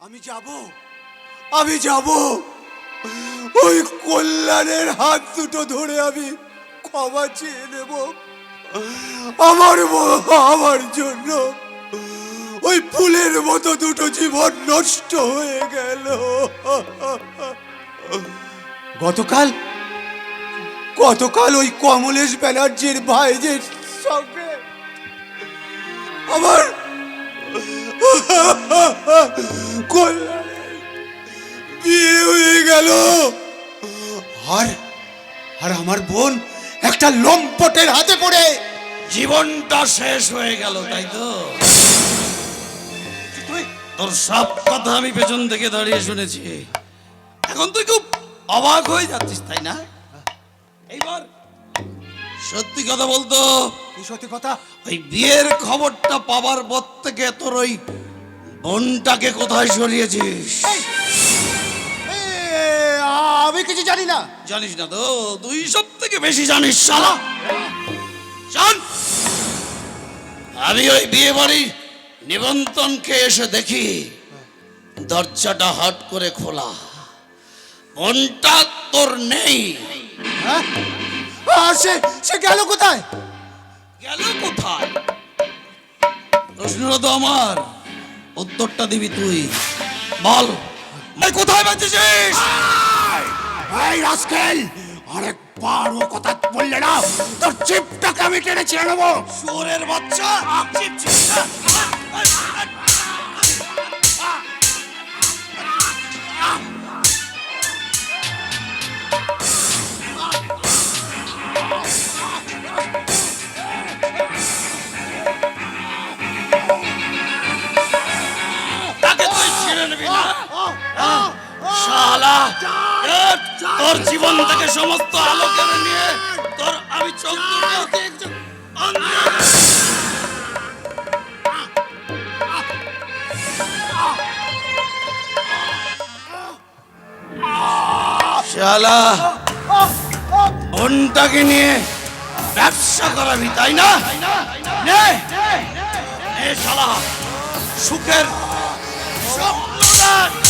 আমি যাব। আমি যাব। ওই কল্যাণের হাত দুটো ধরে আমি ক্ষমা চেয়ে নেব। আমার আমার জন্য। ওই ফুলের মতো দুটো জীবন নষ্ট হয়ে গেল। গতকাল গতকাল ওই কমলেশ ব্যানার্জির ভাইদের সঙ্গে আমার কল্যাণের বিয়ে হয়ে গেল। আর আর আমার বোন একটা লম্পটের হাতে পড়ে। জীবনটা শেষ হয়ে গেল তাই তো? তোর সব কথা আমি পেছন থেকে দাঁড়িয়ে শুনেছি। এখন তুই খুব অবাক হয়ে যাচ্ছিস তাই না? এইবার সত্যি কথা বলতো সত্যি কথা? ওই বিয়ের খবরটা পাবার পর থেকে তোর ওই বোনটাকে কোথায় সরিয়েছিস? এ, আমি কিছু জানি না। জানিস না তো তুই সব থেকে বেশি জানিস শালা। আমি ওই বিয়ে বাড়ি নিমন্ত্রণ খেয়ে এসে দেখি দরজাটা হট করে খোলা। মনটা তোর নেই। হ্যাঁ? সে সে গেল কোথায়? গেল কোথায়? প্রশ্নটা তো আমার। উত্তরটা দিবি তুই। বল। কোথায় বেঁচেছিস? এই রাস্কেল আরেকবার ও কথা বললে না তোর চিপটাকে আমি টেনে ছেড়ে নেব চোরের বাচ্চা। চিপ চিপ তোর জীবন থেকে সমস্ত আলো কেড়ে নিয়ে তোর আমি অন্ধ শালা বোনটাকে নিয়ে ব্যবসা করাবি তাই না নে নে শালা সুখের দেখ।